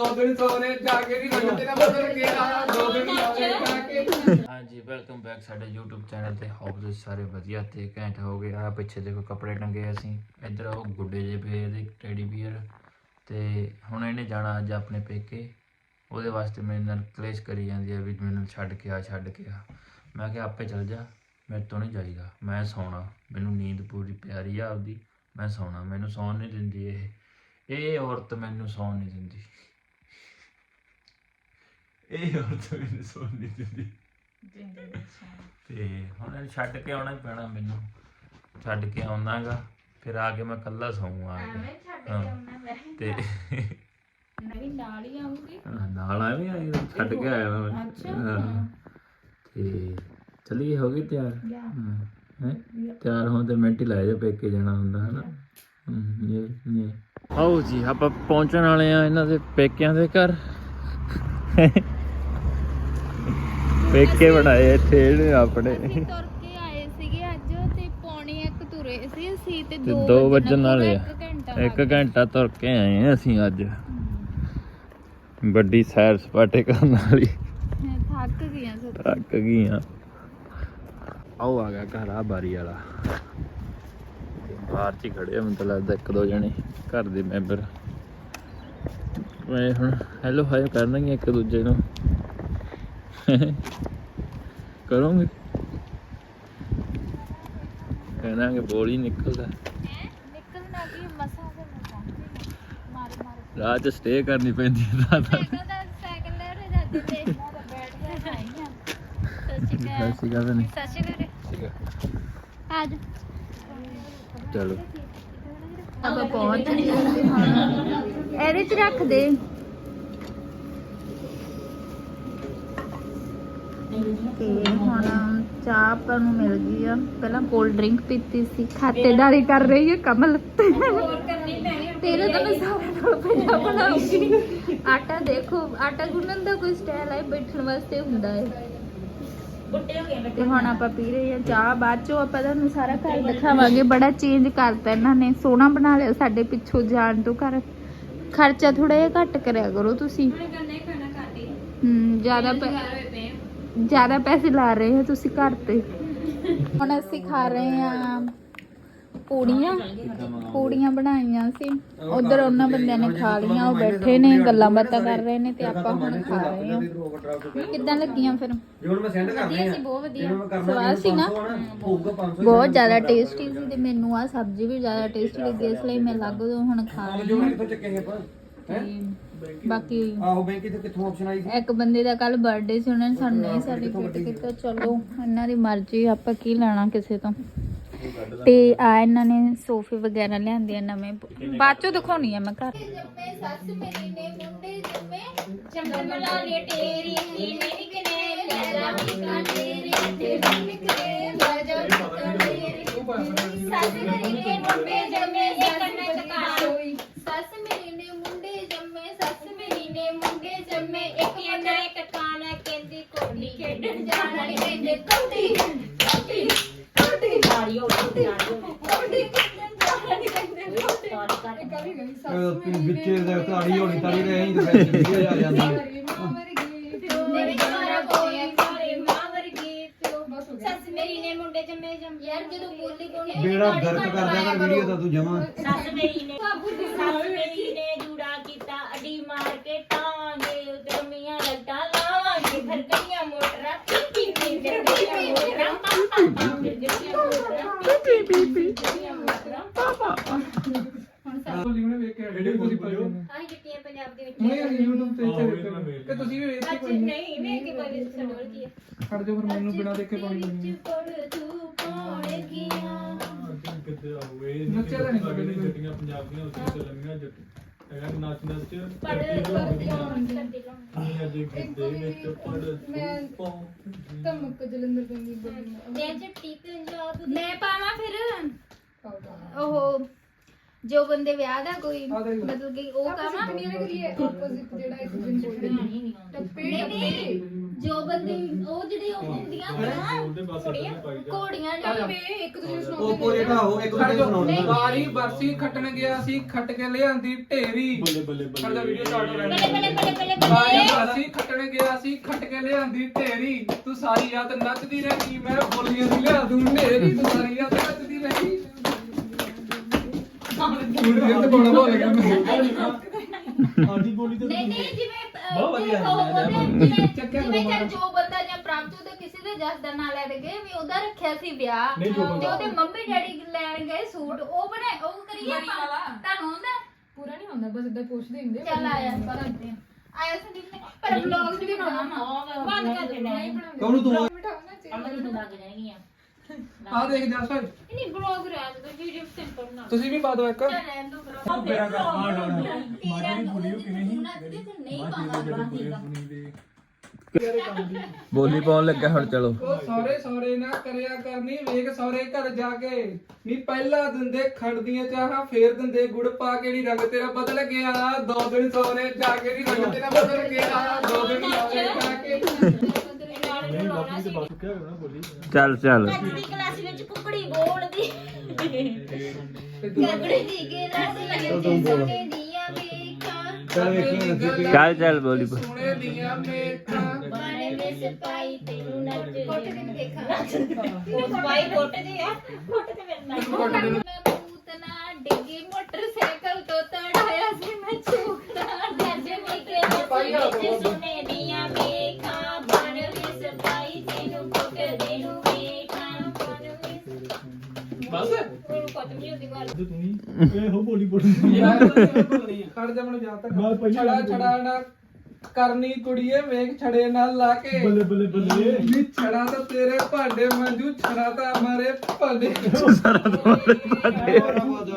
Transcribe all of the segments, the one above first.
ਦੋ ਦਿਨ ਸੋਨੇ ਜਾ ਕੇ ਨਹੀਂ ਰੋਜ਼ ਤੇਰਾ ਬਦਲ ਗਿਆ ਦੋ ਦਿਨ ਸੋਨੇ ਜਾ ਕੇ ਹਾਂਜੀ ਵੈਲਕਮ ਬੈਕ ਸਾਡੇ YouTube ਚੈਨਲ ਤੇ। ਹੋਪ ਤੁਸੀਂ ਸਾਰੇ ਵਧੀਆ ਤੇ ਘੈਂਟ ਹੋਗੇ ਆ ਪਿੱਛੇ ਦੇਖੋ ਕੱਪੜੇ ਟੰਗੇ ਅਸੀਂ। ਇੱਧਰ ਉਹ ਗੁੱਡੇ ਜੇ ਪਏ ਇਹਦੇ ਟੈਡੀ ਬੀਅਰ ਤੇ ਹੁਣ ਇਹਨੇ ਜਾਣਾ ਅੱਜ ਆਪਣੇ ਪੇਕੇ। ਉਹਦੇ ਵਾਸਤੇ ਮੇਰੇ ਨਾਲ ਕਲੇਸ਼ ਕਰੀ ਜਾਂਦੀ ਹੈ ਵੀ ਮੈਨੂੰ ਛੱਡ ਕੇ ਆ ਛੱਡ ਕੇ ਆ। ਮੈਂ ਕਿਹਾ ਆਪੇ ਚੱਲ ਜਾ। ਮੇਰੇ ਤੋਂ ਨਹੀਂ ਜਾਈਦਾ। ਮੈਂ ਸੌਣਾ। ਮੈਨੂੰ ਨੀਂਦ ਪੂਰੀ ਪਿਆਰੀ ਆ ਆਪਦੀ। ਮੈਂ ਸੌਣਾ। ਮੈਨੂੰ ਸੌਣ ਨਹੀਂ ਦਿੰਦੀ ਇਹ। ਇਹ ਔਰਤ ਮੈਨੂੰ ਸੌਣ ਨਹੀਂ ਦਿੰਦੀ। ਇਹ ਔਰਤ ਮੈਨੂੰ ਸੌਣ ਨਹੀਂ ਦਿੰਦੀ। ਤੇ ਹੁਣ ਇਹਨੂੰ ਛੱਡ ਕੇ ਆਉਣਾ ਹੀ ਪੈਣਾ ਮੈਨੂੰ। ਛੱਡ ਕੇ ਆਉਣਾਗਾ ਫਿਰ ਆ ਕੇ ਮੈਂ ਇਕੱਲਾ ਸੌਂਗਾ ਆ ਕੇ। ਹਾਂ। ਤੇ ਮੈਂ ਵੀ ਨਾਲ ਹੀ ਆਉਂਗੀ ਹਾਂ, ਨਾਲ ਆਇਆ ਵੀ ਆਇਆ ਛੱਡ ਕੇ ਆਇਆ ਮੈਂ। ਅੱਛਾ। ਹਾਂ। ਤੇ ਚਲੀਏ ਹੋ ਗਈ ਤਿਆਰ। ਹੈ ਤਿਆਰ ਹੋਣ ਤੇ ਮਿੰਟ ਹੀ ਲਾਇਆ ਜੇ ਪੇਕੇ ਜਾਣਾ ਹੁੰਦਾ ਹਨਾ? ਹਮ, ਇਹ ਇਹ ਆਓ ਜੀ ਆਪਾਂ ਪਹੁੰਚਣ ਵਾਲੇ ਆ ਇਹਨਾਂ ਦੇ ਪੇਕਿਆਂ ਦੇ ਘਰ। ਪੇਕੇ ਬਣਾਏ ਇੱਥੇ ਇਹਨੇ ਆਪਣੇ। ਅਸੀਂ ਤੁਰ ਕੇ ਆਏ ਸੀਗੇ ਅੱਜ ਤੇ ਪੌਣੇ ਇੱਕ ਤੁਰੇ ਸੀ ਅਸੀਂ ਤੇ ਤੇ 2 ਦੋ ਵੱਜਣ ਵਾਲੇ ਆ। ਇੱਕ ਘੰਟਾ ਤੁਰ ਕੇ ਆਏ ਆ ਅਸੀਂ ਅੱਜ। ਵੱਡੀ ਸੈਰ ਸਪਾਟੇ ਕਰਨ ਵਾਲੀ। ਥੱਕ ਗਈਆਂ ਸੱਚ। ਥੱਕ ਗਈਆਂ ਆਓ ਆ ਗਿਆ ਘਰ ਆ ਬਾਰੀ ਵਾਲਾ। ਬਾਹਰ ਚ ਹੀ ਖੜੇ ਆ ਮੈਨੂੰ ਲੱਗਦਾ ਇੱਕ ਦੋ ਜਣੇ ਘਰ ਦੇ ਮੈਂਬਰ। ਮੈਂ ਹੁਣ ਹੈਲੋ ਹਾਈ ਕਰਨਗੇ ਇੱਕ ਦੂਜੇ ਨੂੰ। ਕਰੋਗੇ ਕਹਿਣਾ ਕਿ ਬੋਲ ਹੀ ਨਿਕਲਦਾ ਨਿਕਲਣਾ ਕੀ ਮਸਾਂ ਤੇ ਮਸਾਂ ਮਾਰ ਮਾਰ ਰਾਹ ਚ ਸਟੇ ਕਰਨੀ ਪੈਂਦੀ ਹੈ ਰਾਤ ਸਾਈਕਲ ਦਾ ਸਾਈਕਲ ਲੈ ਰਹੇ ਜਾਂਦੇ ਤੇ ਮੈਂ ਤਾਂ ਬੈਠ ਕੇ ਆਈ ਆ ਸੱਚੀ ਸਤਿ ਸ਼੍ਰੀ ਅਕਾਲ ਭੈਣੇ। ਸੱਚੀ ਕਰੇ ਅੱਜ ਚਲੋ ਆਪਾਂ ਪਹੁੰਚ ਗਏ ਹਾਂ ਇਹਦੇ ਚ ਰੱਖ ਦੇ ਤੇ ਹੁਣ ਚਾਹ ਆਪਾਂ ਨੂੰ ਮਿਲ ਗਈ ਆ। ਪਹਿਲਾਂ ਕੋਲਡ ਡਰਿੰਕ ਪੀਤੀ ਸੀ। ਖਾਤੇਦਾਰੀ ਕਰ ਰਹੀ ਹੈ ਕਮਲ। ਤੇਰੇ ਤਾਂ ਮੈਂ ਸਾਰਾ ਨਾਲ ਪਹਿਲਾਂ ਬਣਾਉਂਗੀ। ਆਟਾ ਦੇਖੋ ਆਟਾ ਗੁੰਨਣ ਦਾ ਕੋਈ ਸਟਾਈਲ ਹੈ ਬੈਠਣ ਵਾਸਤੇ ਹੁੰਦਾ ਹੈ ਤੇ ਹੁਣ ਆਪਾਂ ਪੀ ਰਹੇ ਆ ਚਾਹ। ਬਾਅਦ ਚੋਂ ਆਪਾਂ ਤੁਹਾਨੂੰ ਸਾਰਾ ਘਰ ਦਿਖਾਵਾਂਗੇ। ਬੜਾ ਚੇਂਜ ਕਰਤਾ ਇਹਨਾਂ ਨੇ। ਸੋਹਣਾ ਬਣਾ ਲਿਆ ਸਾਡੇ ਪਿੱਛੋਂ ਜਾਣ ਤੋਂ ਘਰ। ਖਰਚਾ ਥੋੜਾ ਜਿਹਾ ਘੱਟ ਕਰਿਆ ਕਰੋ ਤੁਸੀਂ। ਹੂੰ ਜ਼ਿਆਦਾ ਜ਼ਿਆਦਾ ਪੈਸੇ ਲਾ ਰਹੇ ਹੋ ਤੁਸੀਂ ਘਰ ਤੇ। ਹੁਣ ਅਸੀਂ ਖਾ ਰਹੇ ਆ ਪੂੜੀਆਂ। ਪੂੜੀਆਂ ਬਣਾਈਆਂ ਸੀ। ਉਧਰ ਉਹਨਾਂ ਬੰਦਿਆਂ ਨੇ ਖਾ ਲੀਆਂ ਉਹ ਬੈਠੇ ਨੇ, ਗੱਲਾਂ ਬਾਤਾਂ ਕਰ ਰਹੇ ਨੇ ਤੇ ਆਪਾਂ ਹੁਣ ਖਾ ਰਹੇ ਆ। ਕਿੱਦਾਂ ਲੱਗੀਆਂ ਫਿਰ? ਹੁਣ ਮੈਂ ਸੈਂਡ ਕਰਨੇ ਸੀ, ਬਹੁਤ ਵਧੀਆ। ਸਵਾਦ ਸੀ ਨਾ? ਬਹੁਤ ਜ਼ਿਆਦਾ ਟੇਸਟੀ ਸੀ ਤੇ ਮੈਨੂੰ ਆ ਸਬਜ਼ੀ ਵੀ ਜ਼ਿਆਦਾ ਟੇਸਟੀ ਲੱਗੀ, ਇਸ ਲਈ ਮੈਂ ਲੱਗ ਹੁਣ ਖਾ ਰਹੀ ਹਾਂ। ਬਾਕੀ ਆਹੋ ਬੈਂਕ ਕਿੱਥੋਂ ਕਿੱਥੋਂ ਆਪਸ਼ਨ ਆਈ ਸੀ? ਇੱਕ ਬੰਦੇ ਦਾ ਕੱਲ ਬਰਥਡੇ ਸੀ ਉਹਨਾਂ ਨੇ ਸਾਨੂੰ ਨਹੀਂ ਸਰਟੀਫਿਕੇਟ ਕੀਤਾ ਚਲੋ ਇਹਨਾਂ ਦੀ ਮਰਜ਼ੀ ਆਪਾਂ ਕੀ ਲੈਣਾ ਕਿਸੇ ਤੋਂ? ਤੇ ਆ ਇਹਨਾਂ ਨੇ ਸੋਫੇ ਵਗੈਰਾ ਲਿਆਂਦੇ ਆ ਨਵੇਂ ਬਾਅਦ ਚੋਂ ਦਿਖਾਉਣੀ ਆ ਮੈਂ ਘਰ। ਜੰਮੇ ਸੱਸ ਮੇਰੀ ਨੇ ਮੁੰਡੇ ਜੰਮੇ। ਚੰਮਲਾ ਨੇ ਤੇਰੀ ਨੀ ਨਿਕਨੇ ਲੈ ਜਾ ਮਿਕਾ ਤੇਰੀ ਤੇਰੀ ਨਿਕਨੇ ਲੈ ਜਾ ਮਿਕਾ ਤੇਰੀ ਸੱਸ ਮੇਰੀ ਨੇ ਮੁੰਡੇ ਜੰਮੇ ਇੱਕ ਨਚਕਾ ਸੱਸ ਮੇਰੀ ਨੇ ਮੁੰਡੇ ਜੰਮੇ ਸੱਸ ਮੇਰੀ ਨੇ ਮੁੰਡੇ ਜੰਮੇ ਇੱਕ ਅੰਦਰ ਇੱਕ ਕਾਣਾ ਕਹਿੰਦੀ ਕੋਡੀ ਖੇਡਣ ਜਾਣਾ ਨੀ ਕਹਿੰਦੇ ਕੋਡੀ ਕੋਡੀ ਕੋਡੀ ਨਾੜੀਓ ਨਾੜੀਓ ਕੋਡੀ ਖੇਡਣ ਜਾਣਾ ਨੀ ਕਹਿੰਦੇ ਕੋਡੀ ਤੂੰ ਵਿੱਚੇ ਦਾ ਤਾੜੀ ਹੋਣੀ ਤਾੜੀ ਰਹੇ ਨਹੀਂ ਤੇ ਫਿਰ ਵੀਡੀਓ ਆ ਜਾਂਦੀ ਹੈ ਮੇਰੀ ਮਾਰਾ ਕੋਈ ਸਾਰੇ ਮਾਂ ਵਰਗੀ ਪਿਓ ਸੱਸ ਮੇਰੀ ਨੇ ਮੁੰਡੇ ਜੰਮੇ ਜੰਮ ਯਾਰ ਜਦੋਂ ਬੋਲੀ ਕੋਣੀ ਬੇੜਾ ਗਰਕ ਕਰ ਦਿਆ ਕਰ ਵੀਡੀਓ ਤਾਂ ਤੂੰ ਜਮਾ। ਸੱਸ ਮੇਰੀ ਨੇ ਸੱਸ ਮੇਰੀ ਨੇ ਜੂੜਾ ਕੀਤਾ ਅਡੀ ਮਾਰ ਕੇ ਟਾਂਗੇ ਉਧਰ ਮੀਆਂ ਲੱਟਾ ਲਾਵਾਂਗੇ ਫਿਰ ਗਈਆਂ ਮੋਟਰਾਂ ਪੀ ਪੀ ਮੋਟਰਾਂ ਪਾਪਾ ਪਾ ਮੋਟਰਾਂ। ਪੀ ਮੋਟਰਾਂ ਲਿਖਣੇ ਵੇਖ ਕੇ ਵੀਡੀਓ ਪੂਰੀ ਪਾਈ ਆਹ ਜੱਟੀਆਂ ਪੰਜਾਬ ਦੇ ਵਿੱਚ ਹੁਣੇ YouTube ਤੇ ਇੱਥੇ ਦੇਖੋ ਕਿ ਤੁਸੀਂ ਵੀ ਵੇਖ ਕੇ ਅੱਜ ਕੋਈ ਨਹੀਂ ਵੇਖ ਕੇ ਕੋਈ ਸੁਣੋਲ ਕੀ ਖੜ ਜਾਓ ਫਿਰ ਮੈਨੂੰ ਬਿਨਾਂ ਦੇਖੇ ਪਾਣੀ ਤੂੰ ਪਾਉਣ ਗਿਆ ਨੱਚਿਆ ਤਾਂ ਨਹੀਂ ਕਦੇ। ਜੱਟੀਆਂ ਪੰਜਾਬੀਆਂ ਉੱਤੇ ਤੇ ਲੰਮੀਆਂ ਜੱਟ ਹੈਗਾ ਨੱਚ ਨੱਚ ਪੜ ਦੁਨੀਆ ਦੇ ਗਿੱਧੇ ਵਿੱਚ ਪੜ ਤੂੰ ਧਮਕ ਜਲੰਧਰ ਪੈਂਦੀ ਮੈਂ ਜੱਟੀ ਪੰਜਾਬ ਮੈਂ ਪਾਵਾਂ ਫਿਰ? ਉਹ ਜੋ ਬੰਦੇ ਵਿਆਹ ਦਾ ਕੋਈ। ਮਤਲਬ ਕਿ ਉਹ ਕਾਵਾਂ ਦੁਨੀਆ ਨੇ ਕਰੀ ਹੈ ਆਪੋਜ਼ਿਟ ਜਿਹੜਾ ਇੱਕ ਦਿਨ ਬੋਲਦੇ ਨਹੀਂ। ਨਹੀਂ ਜੋ ਬੰਦੇ ਉਹ ਜਿਹੜੇ ਉਹ ਹੁੰਦੀਆਂ ਜਾ। ਘੋੜੀਆਂ ਜਿਹੜੇ ਇੱਕ ਦੂਜੇ ਨੂੰ ਉਹ ਕੋਰੇ ਖਾਓ ਇੱਕ ਦੂਜੇ ਨੂੰ ਸੁਣਾਉਣਾ ਵਾਰੀ ਬਰਸੀ ਖੱਟਣ ਗਿਆ ਸੀ ਖੱਟ ਕੇ ਲਿਆਂਦੀ ਢੇਰੀ। ਬੱਲੇ ਬੱਲੇ ਸਾਡਾ ਵੀਡੀਓ ਸਟਾਰਟ ਹੋ ਰਿਹਾ। ਬੱਲੇ ਬੱਲੇ ਬੱਲੇ ਬੱਲੇ ਬੱਲੇ। ਬਰਸੀ ਖੱਟਣ ਗਿਆ ਸੀ ਖੱਟ ਕੇ ਲਿਆਂਦੀ ਢੇਰੀ। ਤੂੰ ਸਾਰੀ ਰਾਤ ਨੱਚਦੀ ਰਹੀ ਮੈਂ ਬੋਲੀਆਂ ਦੀ ਲਿਆ ਦੂੰ ਢੇਰੀ ਤੂੰ ਸਾਰੀ ਰਾਤ ਨੱਚਦੀ ਰਹੀ। ਮੁੰਡੇ ਤੇ ਬੋਲ ਬੋਲ ਗਿਆ ਆਂਟੀ ਬੋਲੀ ਤੇ ਨਹੀਂ ਨਹੀਂ ਜਿਵੇਂ ਅਹ, ਬਹੁਤ ਵਧੀਆ ਜਿਵੇਂ ਉਹ ਹੈ, ਉਹਦੇ- ਜਿਵੇਂ ਚੱਕਿਆ ਜਿਵੇਂ ਕਰੋ ਚੱਲ ਜੋ ਬੰਦਾ ਜਾਂ ਪ੍ਰਾਪਤ ਤੇ ਕਿਸੇ ਦੇ ਜਸ ਦਾ ਨਾਂ ਲੈ ਦੇ ਗਏ ਵੀ। ਉਹਦਾ ਰੱਖਿਆ ਸੀ। ਵਿਆਹ ਨਹੀਂ, ਜੋ ਤੇ ਬੰਦਾ- ਉਹਦੇ ਮੰਮੀ ਡੈਡੀ ਲੈਣ ਗਏ ਸੂਟ ਉਹ ਬਣੇ ਉਹ ਕਰੀਏ ਵਰੀ ਵਾਲਾ। ਤੁਹਾਨੂੰ ਹੁੰਦਾ ਪੂਰਾ ਨਹੀਂ ਹੁੰਦਾ ਬਸ ਇਦਾਂ ਪੁੱਛਦੇ ਹੁੰਦੇ ਚੱਲ ਆਇਆ ਕਰਦੇ ਆ। ਆਇਆ ਸੰਦੀਪ ਨੇ ਪਰ ਵਲੌਗ ਵੀ ਬਣਾਉਣਾ ਵਾ ਬੰਦ ਕਰ ਦੇਣਾ ਬਣਾਉਂਦੇ ਕੌਣ ਤੂੰ ਬਿਠਾਉਣਾ ਚਾਹੀਦਾ ਅਮਰੀ ਨੂੰ ਲੱਗ ਜਾਣਗੀਆਂ ਆ ਦੇਖ ਜਾ ਸਾਹਿਬ ਨਹੀਂ ਵਲੌਗ ਰਾਜ ਦਾ ਵੀਡੀਓ ਸਿੰਪਲ ਬਣਾ। ਤੁਸੀਂ ਵੀ ਪਾ ਦਿਓ ਇੱਕ। ਰਹਿਣ ਦੋ ਫਿਰ। ਮੇਰਾ ਕੰਮ ਆ ਜਾਣਾ ਤੇਰਾ ਨੂੰ ਨਹੀਂ ਪਾਉਂਦਾ ਬੋਲੀ ਪਾਉਣ ਲੱਗਾ ਹੁਣ ਚਲੋ। ਉਹ ਸੌਰੇ ਸੌਰੇ ਨਾ ਕਰਿਆ ਕਰਨੀ ਵੇਖ ਸੌਰੇ ਘਰ ਜਾ ਕੇ। ਨੀ ਪਹਿਲਾ ਦਿੰਦੇ ਖੰਡ ਦੀਆਂ ਚਾਹਾਂ ਫੇਰ ਦਿੰਦੇ ਗੁੜ ਪਾ ਕੇ ਨੀ ਰੰਗ ਤੇਰਾ ਬਦਲ ਗਿਆ। ਦੋ ਦਿਨ ਸੌਰੇ ਜਾ ਕੇ ਨੀ ਰੰਗ ਤੇਰਾ ਬਦਲ ਗਿਆ। ਦੋ ਦਿਨ ਸੌਰੇ ਜਾ ਕੇ। ਨਹੀਂ ਬਾਪੂ ਤੇ ਬਾਤ ਕਿਹਾ ਕਰਨਾ ਬੋਲੀ। ਚੱਲ ਚੱਲ। ਅੱਜ ਦੀ ਕਲਾਸ ਵਿੱਚ ਕੁਕੜੀ ਬੋਲਦੀ। ਕਗੜੇ ਦੀ ਕੇ ਰਾਸੀ ਜੇ ਸੋਨੇ ਦੀਆਂ ਵੇਖਾਂ ਚੱਲ ਵੇਖੀ ਚੱਲ ਚੱਲ ਬੋਲੀ ਪਾ ਸੋਹਣੇ ਦੀਆਂ ਮੇਖਾਂ। ਬਾਣੇ ਦੇ ਸਿਪਾਈ ਤੈਨੂੰ ਨੱਚ ਕੋਟ ਨੀ ਦੇਖਾਂ। ਉਹ ਸਪਾਈ ਕੋਟਦੇ ਆ ਕੋਟ ਤੇ ਮੇਰੇ ਨਾਲ। ਮੈਂ ਪੂਤਨਾ ਡਿੱਗੀ ਮੋਟਰਸਾਈਕਲ ਤੋਂ ਤੜਾਇਆ ਸੀ ਮੈਂ ਚੂਕਦਾ ਦੇ ਸੁਨੇ ਦੀਆਂ ਬਸ। ਇਹ ਹੋ। ਬੋਲੀ ਬੋਲੀ ਖੜ ਜਾ ਮੈਨੂੰ ਯਾਦ ਮੈਂ ਤੱਕ। ਪਹਿਲਾਂ ਛੜਾ ਛੜਾ ਨਾ। ਕਰਨੀ ਕੁੜੀਏ ਵੇਖ ਛੜੇ ਨਾਲ ਲਾ ਕੇ। ਬੱਲੇ ਬੱਲੇ ਬੱਲੇ। ਨੀ ਛੜਾ ਤਾਂ ਤੇਰੇ ਭਾਂਡੇ ਮੰਜੂ ਛੜਾ ਤਾਂ ਮਾਰੇ ਭਾਂਡੇ।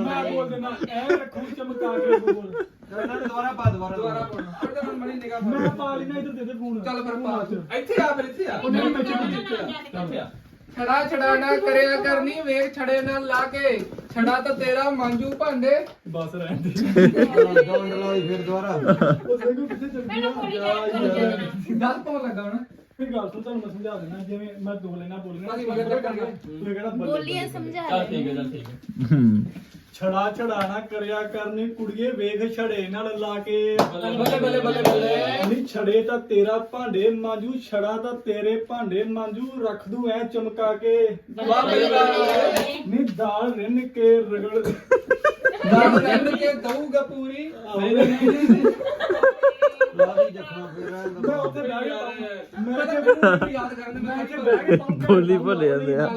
ਮੈਂ ਬੋਲ ਦੇਣਾ ਐ ਰੱਖੂ ਚਮਕਾ ਕੇ ਬੋਲ ਦੁਬਾਰਾ ਪਾ ਦੁਬਾਰਾ ਦੁਬਾਰਾ ਬੋਲ ਖੜ ਜਾ ਮੈਨੂੰ ਮਣੀ ਨਿਗਾਹ ਮੈਂ ਮਾਰ ਪਾ ਲੈਣਾ ਇੱਧਰ ਦੇ ਦੇ ਫੋਨ। ਚੱਲ ਫਿਰ ਪਾ। ਇੱਥੇ ਆ ਫਿਰ ਇੱਥੇ ਆ। ਉਹ ਨਹੀਂ ਮੈਂ ਚੱਲ। ਛੜਾ ਛੜਾ ਨਾ ਕਰਿਆ ਕਰਨੀ ਵੇਖ ਛੜੇ ਨਾਲ ਲਾ ਕੇ। ਛੜਾ ਤਾਂ ਤੇਰਾ ਮੰਜੂ ਭਾਂਡੇ। ਬਸ ਰਹਿਣ ਦੇ। ਡਾਉਨ ਲਾਈ ਫਿਰ ਦੁਬਾਰਾ ਉਹ ਸੈਂਗੂ ਕਿੱਥੇ ਚੱਲ ਗਿਆ ਯਾਰ ਯਾਰ ਦੱਸ ਪਾਉਣ ਲੱਗਾ ਹੁਣ? ਫਿਰ ਗੱਲ ਤੋਂ ਤੁਹਾਨੂੰ ਮੈਂ ਸਮਝਾ ਦਿੰਦਾ ਜਿਵੇਂ ਮੈਂ ਦੋ ਲੈਣਾ ਬੋਲਣਾ। ਅਸੀਂ ਮਗਰ ਕਰਾਂਗੇ। ਤੂੰ ਕਿਹੜਾ ਬੱਲੇ ਬੋਲੀਆਂ ਸਮਝਾ ਰਹੇ ਛੜਾ ਛੜਾ ਨਾ ਕਰਿਆ ਕਰਨੀ ਕੁੜੀਏ ਵੇਖ ਛੜੇ ਨਾਲ ਲਾ ਕੇ। ਬੱਲੇ ਬੱਲੇ ਬੱਲੇ ਬੱਲੇ ਨਹੀਂ ਛੜੇ ਤਾਂ ਤੇਰਾ ਭਾਂਡੇ ਮਾਂਜੂ ਛੜਾ ਤਾਂ ਤੇਰੇ ਭਾਂਡੇ ਮਾਂਜੂ ਰੱਖ ਦੂੰ ਐ ਚਮਕਾ ਕੇ। ਵਾਹ ਵਾਹ ਨਹੀਂ ਦਾਲ ਰਿੰਨ ਕੇ ਰਗੜ। ਦਾਲ ਰੰਨ ਕੇ ਦਊਗਾ ਪੂਰੀ। ਬੋਲੀ ਭੁੱਲ ਜਾਂਦੇ ਆ।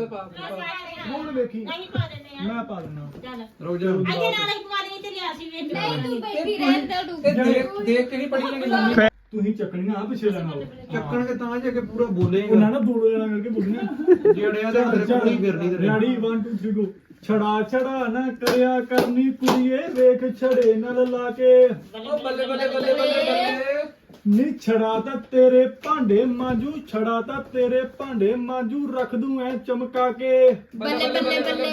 ਹੁਣ ਵੇਖੀ। ਨਹੀਂ ਪਾ ਆ ਮੈਂ ਪਾ ਦਿੰਦਾ। ਚੱਲ। ਰੁਕ ਜਾ ਅੱਗੇ ਨਾਲ ਹੀ ਪਵਾ ਦੇ ਤੇ ਲਿਆ ਸੀ ਵੇਖ ਨਹੀਂ ਤੂੰ ਬੈਠੀ ਰਹਿਣ ਦਾ ਤੂੰ ਇਹ ਦੇਖ ਦੇਖ ਕੇ ਨਹੀਂ ਪੜੀ ਜਾਣੀ ਮੰਮੀ। ਤੁਸੀਂ ਚੱਕਣੀਆਂ ਆ ਪਿੱਛੇ ਲੈਣਾ ਚੱਕਣ ਕੇ ਤਾਂ ਜਾ ਕੇ ਪੂਰਾ ਬੋਲੇਗਾ। ਉਹਨਾਂ ਨਾ ਦੋ ਜਣਾ ਮਿਲ ਕੇ ਬੋਲਣਾ। ਜਿਹੜਿਆਂ ਦੇ ਅੰਦਰ ਪੂਰੀ ਫਿਰਨੀ ਤੇ ਰੈਡੀ 1 2 3 ਗੋ ਛੜਾ ਛੜਾ ਨਾ ਕਰਿਆ ਕਰਨੀ ਕੁੜੀਏ। ਵੇਖ ਛੜੇ ਨਾਲ ਲਾ ਕੇ। ਉਹ ਬੱਲੇ। ਬੱਲੇ ਬੱਲੇ ਬੱਲੇ ਬੱਲੇ। ਨੀ ਛੜਾ ਤਾਂ ਤੇਰੇ ਭਾਂਡੇ ਮਾਂਜੂ ਛੜਾ ਤਾਂ ਤੇਰੇ ਭਾਂਡੇ ਮਾਂਜੂ ਰੱਖ ਦੂੰ ਐ ਚਮਕਾ ਕੇ। ਬੱਲੇ ਬੱਲੇ ਬੱਲੇ।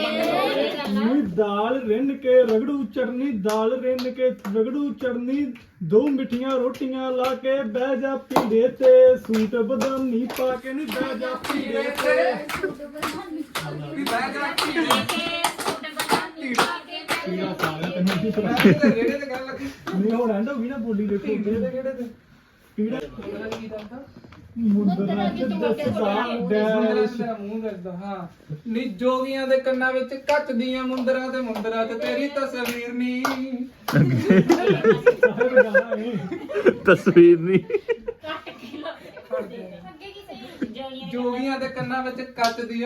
ਨੀ ਦਾਲ ਰਿੰਨ ਕੇ ਰਗੜੂ ਚਟਨੀ ਦਾਲ ਰਿੰਨ ਕੇ ਰਗੜੂ ਚਟਨੀ ਦੋ ਮਿੱਠੀਆਂ ਰੋਟੀਆਂ ਲਾ ਕੇ ਬਹਿ ਜਾ ਪੀੜੇ ਤੇ। ਸੂਟ ਬਦਾਮੀ ਪਾ ਕੇ ਨੀ ਬਹਿ ਜਾ ਪੀੜੇ ਤੇ। ਵੀ ਬਹਿ ਜਾ ਪੀੜਾ ਤੈਨੂੰ ਕੀ ਪਤਾ ਮੈਂ ਤੇ ਰੇੜੇ ਤੇ ਗੱਲ ਲੱਗੀ ਨਹੀਂ ਹੁਣ ਐਂਡ ਹੋ ਗਈ ਨਾ ਬੋਲੀ ਦੇਖੋ। ਕਿਹੜੇ ਤੇ? ਪੀੜਾ ਉਹਨਾਂ ਨੇ ਕੀ ਦੱਸਦਾ ਮੁੰਦਰਾ ਚ ਦੱਸਦਾ ਮੁੰਦਰਾ ਡੈਸ਼ ਤੇਰਾ ਮੂੰਹ ਦੱਸਦਾ ਹਾਂ ਨੀ ਜੋਗੀਆਂ ਦੇ ਕੰਨਾਂ ਵਿੱਚ ਕੱਚ ਦੀਆਂ ਮੁੰਦਰਾਂ ਤੇ ਮੁੰਦਰਾਂ ਤੇ ਤੇਰੀ ਤਸਵੀਰ ਨਹੀਂ। ਸਾਹਿਬ ਗਾਣਾ ਹੈ ਤਸਵੀਰ ਨਹੀਂ ਅੱਗੇ ਕੀ ਸਹੀ ਜੋਈਆਂ ਜੋਗੀਆਂ ਦੇ ਕੰਨਾਂ ਵਿੱਚ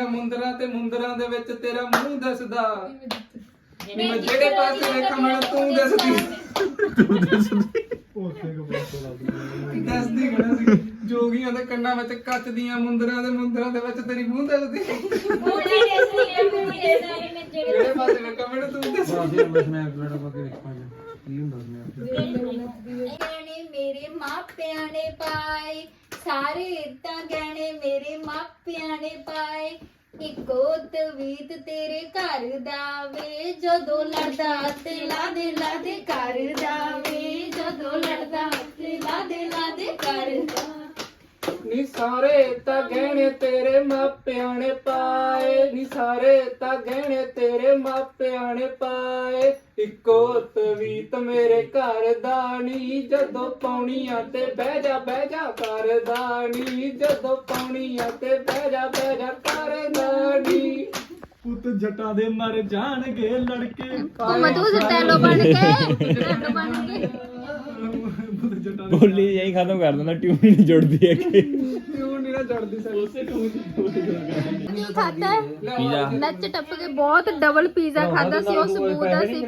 ਮੁੰਦਰਾਂ ਤੇ ਮੁੰਦਰਾਂ ਦੇ ਵਿੱਚ ਤੇਰਾ ਮੂੰਹ ਦੱਸਦਾ। ਨੀ ਮੈਂ ਜਿਹੜੇ ਪਾਸੇ ਵੇਖਾਂ ਮੈਨੂੰ ਤੂੰ ਦੱਸਦੀ। ਬੋਲ ਲੱਗ ਕਿਹੜਾ ਸੀ ਜੋਗੀਆਂ ਦੇ ਕੰਨਾਂ ਵਿੱਚ ਕੱਚ ਦੀਆਂ ਮੁੰਦਰਾਂ ਤੇ ਮੁੰਦਰਾਂ ਦੇ ਵਿੱਚ ਤੇਰੀ ਮੂੰਹ ਦੱਸਦੀ ਦੇ ਮੂਵੀ ਦੇ ਸਾਰੇ ਨੇ ਜਿਹੜੇ ਜਿਹੜੇ ਪਾਸੇ ਵੇਖਾਂ ਮੈਨੂੰ ਤੂੰ? ਦੱਸਦੀ ਬਾਸੇ ਮੈਂ ਸਨੈਪਚੈਟ ਪਾ ਕੇ ਵੇਖਾਂ ਕੀ ਹੁੰਦਾ ਸਨੈਪਚੈਟ ਗਹਿਣੇ ਮੇਰੇ ਮਾਪਿਆਂ ਨੇ ਪਾਏ ਸਾਰੇ ਤਾਂ ਗਹਿਣੇ ਮੇਰੇ ਮਾਪਿਆਂ ਨੇ ਪਾਏ। ਇੱਕੋ ਤਵੀਤ ਤੇਰੇ ਘਰ ਦਾ ਵੇ ਜਦੋਂ ਲੜਦਾ ਤੇ ਲਾਦੇ ਲਾਦੇ ਘਰ ਦਾ ਵੇ ਜਦੋਂ ਲੜਦਾ ਤੇ ਲਾਦੇ ਲਾਦੇ ਘਰ ਦਾ ਨੀ ਸਾਰੇ ਤਾਂ ਗਹਿਣੇ ਤੇਰੇ ਮਾਪਿਆਂ ਨੇ ਪਾਏ। ਨੀ ਸਾਰੇ ਤਾਂ ਗਹਿਣੇ ਤੇਰੇ ਮਾਪਿਆਂ ਨੇ ਪਾਏ। ਇੱਕੋ ਤਵੀਤ ਮੇਰੇ ਘਰ ਦਾ ਨੀ ਜਦੋਂ ਪੌਣੀਆਂ ਤੇ ਬਹਿ ਜਾ ਬਹਿ ਜਾ ਕਰਦਾ ਨੀ ਜਦੋਂ ਪੌਣੀਆਂ ਤੇ ਬਹਿ ਜਾ ਬਹਿ ਜਾ ਕਰਦਾ ਨੀ। ਪੁੱਤ ਜੱਟਾਂ ਦੇ ਮਰ ਜਾਣਗੇ ਲੜਕੇ। ਤੂੰ ਸਟੈਲੋ ਬਣ ਕੇ ਬਣ ਕੇ। ਦੇ ਬੋਲੀ ਜਾਈ ਖਤਮ ਕਰ ਦਿੰਦਾ ਟਿਊਨ ਨਹੀਂ ਜੁੜਦੀ ਹੈ ਕਿਉਂ ਨਹੀਂ ਨਾ ਜੜਦੀ ਸਰ। ਉਸੇ ਕੀ ਖਾਦਾ ਪੀਜ਼ਾ। ਨੱਚ ਟੱਪ ਕੇ ਬਹੁਤ ਡਬਲ ਪੀਜ਼ਾ ਖਾਦਾ ਸੀ ਉਹ ਸਬੂਤ ਸੀ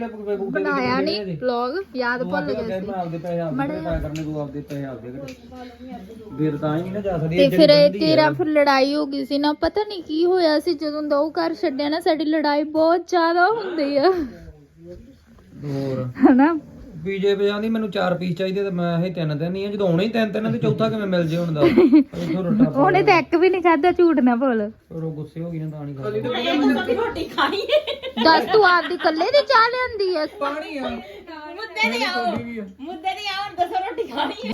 ਬਣਾਇਆ ਨਹੀਂ ਵਲੌਗ ਯਾਦ ਭੁੱਲ ਗਏ ਸੀ। ਆਪਦੇ ਪੈਸੇ ਆਪਦੇ ਮੜੇ ਪੈਸੇ ਕਰਨੇ ਤੂੰ ਆਪਦੇ ਪੈਸੇ ਆਪਦੇ ਦੇ ਤਾਂ ਹੀ ਨਹੀਂ ਨਾ ਜਾ ਸਕਦੀ ਤੇ ਫਿਰ ਇਹ ਤੇਰਾ ਫਿਰ ਲੜਾਈ ਹੋ ਗਈ ਸੀ ਨਾ ਪਤਾ ਨਹੀਂ ਕੀ ਹੋਇਆ ਸੀ ਜਦੋਂ ਦਾ ਉਹ ਘਰ ਛੱਡਿਆ ਨਾ ਸਾਡੀ ਲੜਾਈ ਬਹੁਤ ਜ਼ਿਆਦਾ ਹੁੰਦੀ ਆ। ਹੋਰ। ਹਨਾ? ਪੀਜੇ ਪਜਾਂਦੀ ਮੈਨੂੰ ਚਾਰ ਪੀਸ ਚਾਹੀਦੇ ਤੇ ਮੈਂ ਇਹ ਤਿੰਨ ਦਿਨ ਨਹੀਂ ਆ। ਜਦੋਂ ਆਉਣੇ ਹੀ ਤਿੰਨ ਤਿੰਨ ਤੇ ਚੌਥਾ ਕਿਵੇਂ ਮਿਲ ਜੇ ਹੁਣ ਦਾ? ਇਥੋਂ ਰੋਟਾ ਉਹਨੇ ਤਾਂ ਇੱਕ ਵੀ ਨਹੀਂ ਖਾਦਾ ਝੂਠ ਨਾ ਬੋਲ। ਫਿਰ ਉਹ ਗੁੱਸੇ ਹੋ ਗਈ ਨਾ ਤਾਂ ਨਹੀਂ ਖਾਦੀ ਰੋਟੀ ਖਾਣੀ ਦੱਸ ਤੂੰ ਆਪਦੀ ਕੱਲੇ ਦੀ ਚਾਹ ਲਿਆਂਦੀ ਆ ਪਾਣੀ ਆ। ਮੁੱਦੇ ਤੇ ਆਓ। ਮੁੱਦੇ ਤੇ ਆਓ ਦੱਸੋ ਰੋਟੀ ਖਾਣੀ ਹੈ